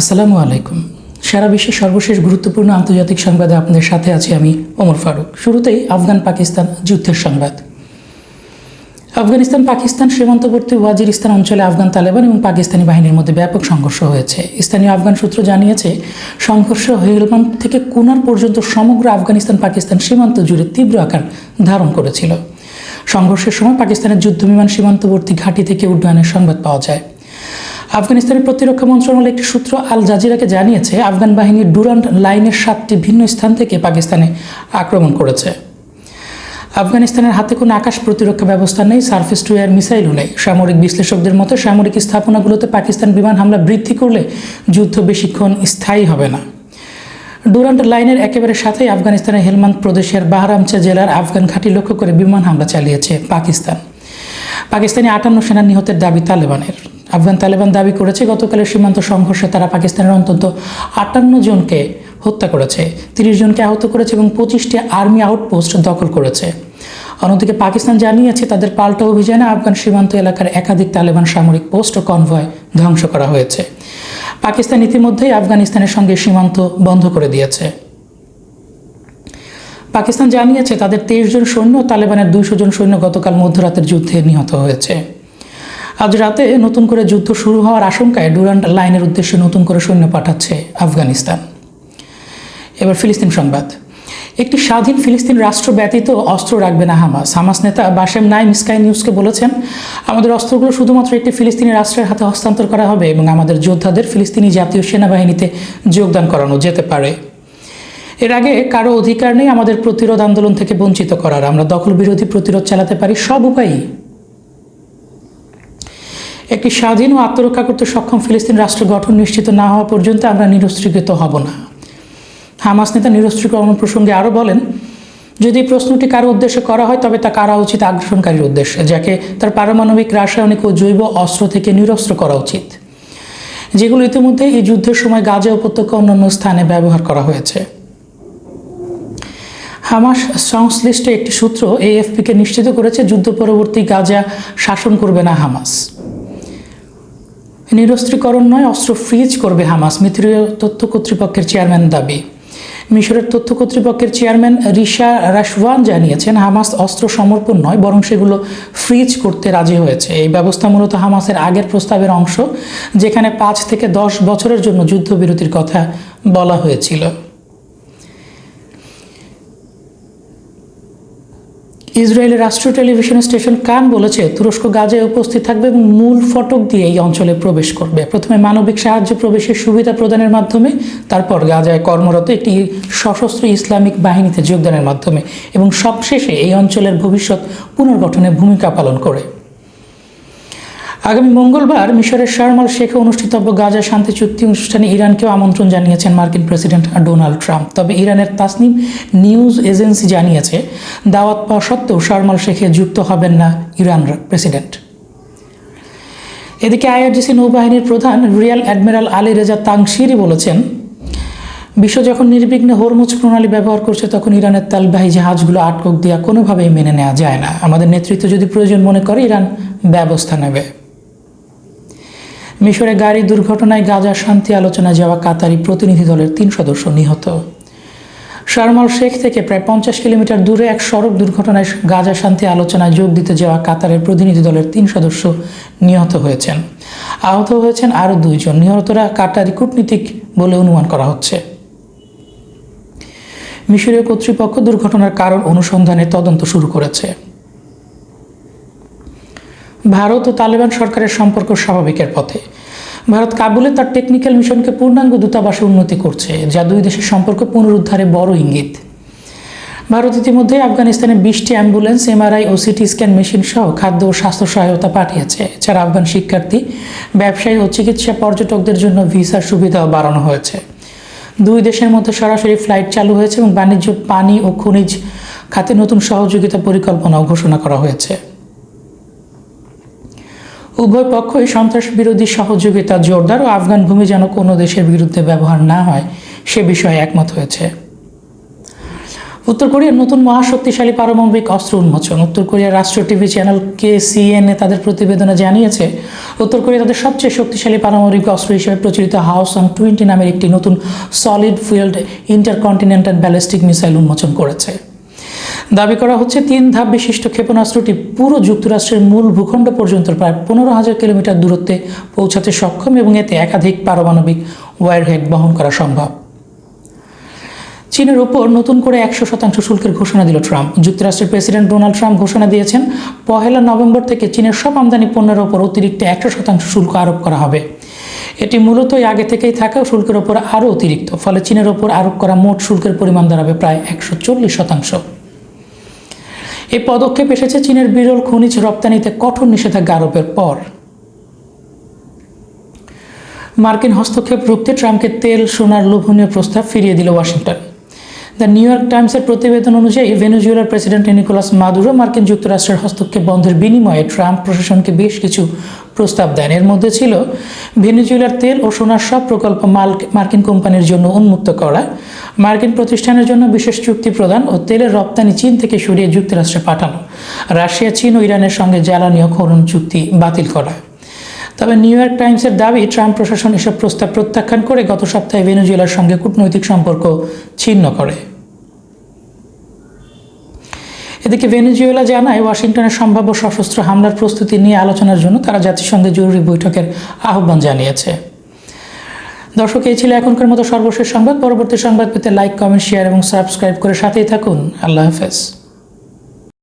আসসালামু আলাইকুম। সারা বিশ্বের সর্বশেষ গুরুত্বপূর্ণ আন্তর্জাতিক সংবাদে আপনাদের সাথে আছি আমি ওমর ফারুক। শুরুতেই আফগান পাকিস্তান যুদ্ধের সংবাদ। আফগানিস্তান পাকিস্তান সীমান্তবর্তী ওয়াজিরিস্তান অঞ্চলে আফগান তালেবান এবং পাকিস্তানি বাহিনীর মধ্যে ব্যাপক সংঘর্ষ হয়েছে। স্থানীয় আফগান সূত্র জানিয়েছে, সংঘর্ষ হেলমান্দ থেকে কুনার পর্যন্ত সমগ্র আফগানিস্তান পাকিস্তান সীমান্ত জুড়ে তীব্র আকার ধারণ করেছিল। সংঘর্ষের সময় পাকিস্তানের যুদ্ধবিমান সীমান্তবর্তী ঘাঁটি থেকে উড্ডয়নের সংবাদ পাওয়া যায়। আফগানিস্তানের প্রতিরক্ষা মন্ত্রণালয় একটি সূত্র আল জাজিরাকে জানিয়েছে, আফগান বাহিনীর ডুরান্ট লাইনের সাতটি ভিন্ন স্থান থেকে পাকিস্তানে আক্রমণ করেছে। আফগানিস্তানের হাতে কোনো আকাশ প্রতিরক্ষা ব্যবস্থা নেই, সার্ফেস টু এয়ার মিসাইলও নেই। সামরিক বিশ্লেষকদের মতো, সামরিক স্থাপনাগুলোতে পাকিস্তান বিমান হামলা বৃদ্ধি করলে যুদ্ধ বেশিক্ষণ স্থায়ী হবে না। ডুরান্ট লাইনের একেবারে সাথেই আফগানিস্তানের হেলমান্দ প্রদেশের বাহারামচা জেলার আফগান ঘাঁটি লক্ষ্য করে বিমান হামলা চালিয়েছে পাকিস্তান। পাকিস্তানি আটান্ন সেনা নিহতের দাবি তালেবানের। আফগান তালেবান দাবি করেছে, গতকালের সীমান্ত সংঘর্ষে তারা পাকিস্তানের অন্তত আটান্ন জনকে হত্যা করেছে, তিরিশ জনকে আহত করেছে এবং পঁচিশটি আর্মি আউটপোস্ট দখল করেছে। অন্যদিকে পাকিস্তান জানিয়েছে, তাদের পাল্টা অভিযানে আফগান সীমান্ত এলাকার একাধিক তালেবান সামরিক পোস্ট ও কনভয় ধ্বংস করা হয়েছে। পাকিস্তান ইতিমধ্যেই আফগানিস্তানের সঙ্গে সীমান্ত বন্ধ করে দিয়েছে। পাকিস্তান জানিয়েছে, তাদের তেইশ জন সৈন্য তালেবানের দুইশো জন সৈন্য গতকাল মধ্যরাতের যুদ্ধে নিহত হয়েছে। আজ রাতে নতুন করে যুদ্ধ শুরু হওয়ার আশঙ্কায় ডুরান্ট লাইনের উদ্দেশ্যে নতুন করে সৈন্য পাঠাচ্ছে আফগানিস্তান। এবার ফিলিস্তিন সংবাদ। একটি স্বাধীন ফিলিস্তিন রাষ্ট্র ব্যতীত অস্ত্র রাখবে না হামাস। হামাস নেতা বাসেম নাইম স্কাই নিউজকে বলেছেন, আমাদের অস্ত্রগুলো শুধুমাত্র একটি ফিলিস্তিনি রাষ্ট্রের হাতে হস্তান্তর করা হবে এবং আমাদের যোদ্ধাদের ফিলিস্তিনি জাতীয় সেনাবাহিনীতে যোগদান করানো যেতে পারে। এর আগে কারও অধিকার নেই আমাদের প্রতিরোধ আন্দোলন থেকে বঞ্চিত করার। আমরা দখল বিরোধী প্রতিরোধ চালাতে পারি সব উপায়ই। একটি স্বাধীন ও আত্মরক্ষা করতে সক্ষম ফিলিস্তিন রাষ্ট্র গঠন নিশ্চিত না হওয়া পর্যন্ত আমরা নিরস্ত্রীকৃত হব না। হামাস নেতা নিরস্ত্রীকরণ প্রসঙ্গে আরও বলেন, যদি প্রশ্নটি কারও উদ্দেশ্যে করা হয়, তবে তা কারা উচিত আগ্রাসনকারীর উদ্দেশ্যে, যাকে তার পারমাণবিক, রাসায়নিক ও জৈব অস্ত্র থেকে নিরস্ত্র করা উচিত, যেগুলো ইতিমধ্যে এই যুদ্ধের সময় গাজা উপত্যকা অন্যান্য স্থানে ব্যবহার করা হয়েছে। হামাস সংশ্লিষ্ট একটি সূত্র এএফপিকে নিশ্চিত করেছে, যুদ্ধ পরবর্তী গাজা শাসন করবে না হামাস। নিরস্ত্রীকরণ নয়, অস্ত্র ফ্রিজ করবে হামাস। মিত্রীয় তথ্য কর্তৃপক্ষের চেয়ারম্যান দাবি। মিশরের তথ্য কর্তৃপক্ষের চেয়ারম্যান রিশা রাশওয়ান জানিয়েছেন, হামাস অস্ত্র সমর্পণ নয়, বরং সেগুলো ফ্রিজ করতে রাজি হয়েছে। এই ব্যবস্থা মূলত হামাসের আগের প্রস্তাবের অংশ, যেখানে পাঁচ থেকে দশ বছরের জন্য যুদ্ধবিরতির কথা বলা হয়েছিল। ইসরায়েলের রাষ্ট্রীয় টেলিভিশন স্টেশন কান বলেছে, তুরস্ক গাজায় উপস্থিত থাকবে এবং মূল ফটক দিয়ে এই অঞ্চলে প্রবেশ করবে। প্রথমে মানবিক সাহায্য, প্রবেশের সুবিধা প্রদানের মাধ্যমে, তারপর গাজায় কর্মরত একটি সশস্ত্র ইসলামিক বাহিনীতে যোগদানের মাধ্যমে এবং সবশেষে এই অঞ্চলের ভবিষ্যৎ পুনর্গঠনে ভূমিকা পালন করে। আগামী মঙ্গলবার মিশরের শারমাল শেখে অনুষ্ঠিতব্য গাজা শান্তি চুক্তি অনুষ্ঠানে ইরানকেও আমন্ত্রণ জানিয়েছেন মার্কিন প্রেসিডেন্ট ডোনাল্ড ট্রাম্প। তবে ইরানের তাসনিম নিউজ এজেন্সি জানিয়েছে, দাওয়াত পাওয়া সত্ত্বেও শারমাল শেখে যুক্ত হবেন না ইরান প্রেসিডেন্ট। এদিকে আইআরজিসি নৌবাহিনীর প্রধান rear admiral Ali Reza Tangsiri বলেছেন, বিশ্ব যখন নির্বিঘ্নে হরমুজ প্রণালী ব্যবহার করছে, তখন ইরানের তেলবাহী জাহাজগুলো আটকক দেওয়া কোনোভাবেই মেনে নেওয়া যায় না। আমাদের নেতৃত্ব যদি প্রয়োজন মনে করে, ইরান ব্যবস্থা নেবে। মিশরে গাড়ি দুর্ঘটনায় গাজা শান্তি আলোচনায় যাওয়া কাতারি প্রতিনিধি দলের তিন সদস্য নিহত। শারমাল শেখ থেকে প্রায় পঞ্চাশ কিলোমিটার দূরে এক সড়ক দুর্ঘটনায় গাজা শান্তি আলোচনায় যোগ দিতে যাওয়া কাতারের প্রতিনিধি দলের তিন সদস্য নিহত হয়েছেন। আহত হয়েছেন আরও দুইজন। নিহতরা কাতারি কূটনীতিক বলে অনুমান করা হচ্ছে। মিশরীয় কর্তৃপক্ষ দুর্ঘটনার কারণ অনুসন্ধানে তদন্ত শুরু করেছে। ভারত ও তালেবান সরকারের সম্পর্ক স্বাভাবিকের পথে। ভারত কাবুলে তার টেকনিক্যাল মিশনকে পূর্ণাঙ্গ দূতাবাসে উন্নতি করছে, যা দুই দেশের সম্পর্ক পুনরুদ্ধারে বড় ইঙ্গিত। ভারত ইতিমধ্যে আফগানিস্তানে বিশটি অ্যাম্বুলেন্স, এমআরআই ও সিটি স্ক্যান মেশিন সহ খাদ্য ও স্বাস্থ্য সহায়তা পাঠিয়েছে এছাড়া আফগান শিক্ষার্থী, ব্যবসায়ী ও চিকিৎসা পর্যটকদের জন্য ভিসার সুবিধাও বাড়ানো হয়েছে। দুই দেশের মধ্যে সরাসরি ফ্লাইট চালু হয়েছে এবং বাণিজ্য, পানি ও খনিজ খাতে নতুন সহযোগিতা পরিকল্পনাও ঘোষণা করা হয়েছে। উভয় পক্ষই সন্ত্রাস বিরোধী সহযোগিতা জোরদার ও আফগান ভূমি যেন কোনো দেশের বিরুদ্ধে ব্যবহার না হয়, সে বিষয়ে একমত হয়েছে। উত্তর কোরিয়ার নতুন মহাশক্তিশালী পারমাণবিক অস্ত্র উন্মোচন। উত্তর কোরিয়ার রাষ্ট্র টিভি চ্যানেল কে সিএনএ তাদের প্রতিবেদনে জানিয়েছে, উত্তর কোরিয়া তাদের সবচেয়ে শক্তিশালী পারমাণবিক অস্ত্র হিসেবে প্রচলিত হাউস অন টোয়েন্টি নামের একটি নতুন solid fuelled intercontinental ballistic missile উন্মোচন করেছে। দাবি করা হচ্ছে তিন ধাপ বিশিষ্ট ক্ষেপণাস্ত্রটি পুরো যুক্তরাষ্ট্রের মূল ভূখণ্ড পর্যন্ত প্রায় পনেরো হাজার কিলোমিটার দূরত্বে পৌঁছাতে সক্ষম এবং এতে একাধিক পারমাণবিক ওয়ারহেড বহন করা সম্ভব। চীনের ওপর নতুন করে একশো শতাংশ শুল্কের ঘোষণা দিল ট্রাম্প। যুক্তরাষ্ট্রের প্রেসিডেন্ট ডোনাল্ড ট্রাম্প ঘোষণা দিয়েছেন, পহেলা নভেম্বর থেকে চীনের সব আমদানি পণ্যের ওপর অতিরিক্ত একশো শতাংশ শুল্ক আরোপ করা হবে। এটি মূলতই আগে থেকেই থাকা শুল্কের ওপর আরও অতিরিক্ত, ফলে চীনের ওপর আরোপ করা মোট শুল্কের পরিমাণ দাঁড়াবে প্রায় একশো চল্লিশ শতাংশ। এই পদক্ষেপ এসেছে চীনের বিরল খনিজ রপ্তানিতে কঠোর নিষেধাজ্ঞা আরোপের পর। মার্কিন হস্তক্ষেপ রুখতে ট্রাম্পকে তেল, সোনার লোভনীয় প্রস্তাব ফিরিয়ে দিল ওয়াশিংটন। দ্য নিউ ইয়র্ক টাইমসের প্রতিবেদন অনুযায়ী ভেনেজুয়েলার প্রেসিডেন্ট নিকোলাস মাদুরো মার্কিন যুক্তরাষ্ট্রের হস্তক্ষেপ বন্ধের বিনিময়ে ট্রাম্প প্রশাসনকে বেশ কিছু প্রস্তাব দেন। এর মধ্যে ছিল ভেনেজুয়েলার তেল ও সোনার সব প্রকল্প মার্কিন কোম্পানির জন্য উন্মুক্ত করা, মার্কিন প্রতিষ্ঠানের জন্য বিশেষ চুক্তি প্রদান ও তেলের রপ্তানি চীন থেকে সরিয়ে যুক্তরাষ্ট্রে পাঠানো, রাশিয়া, চীন ও ইরানের সঙ্গে জ্বালানি ও খনন চুক্তি বাতিল করা। তবে নিউ ইয়র্ক টাইমসের দাবি, ট্রাম্প প্রশাসন এসব প্রস্তাব প্রত্যাখ্যান করে গত সপ্তাহে ভেনেজুয়েলার সঙ্গে কূটনৈতিক সম্পর্ক ছিন্ন করে। এদিকে ভেনেজুয়েলা জানায় ওয়াশিংটনের সম্ভাব্য সশস্ত্র হামলার প্রস্তুতি নিয়ে আলোচনার জন্য তারা জাতিসংঘে জরুরি বৈঠকের আহ্বান জানিয়েছে। দর্শক, এই ছিল এখনকার মতো সর্বশেষ সংবাদ। পরবর্তী সংবাদ পেতে লাইক কমেন্ট শেয়ার এবং সাবস্ক্রাইব করে সাথেই থাকুন। আল্লাহ হাফেজ।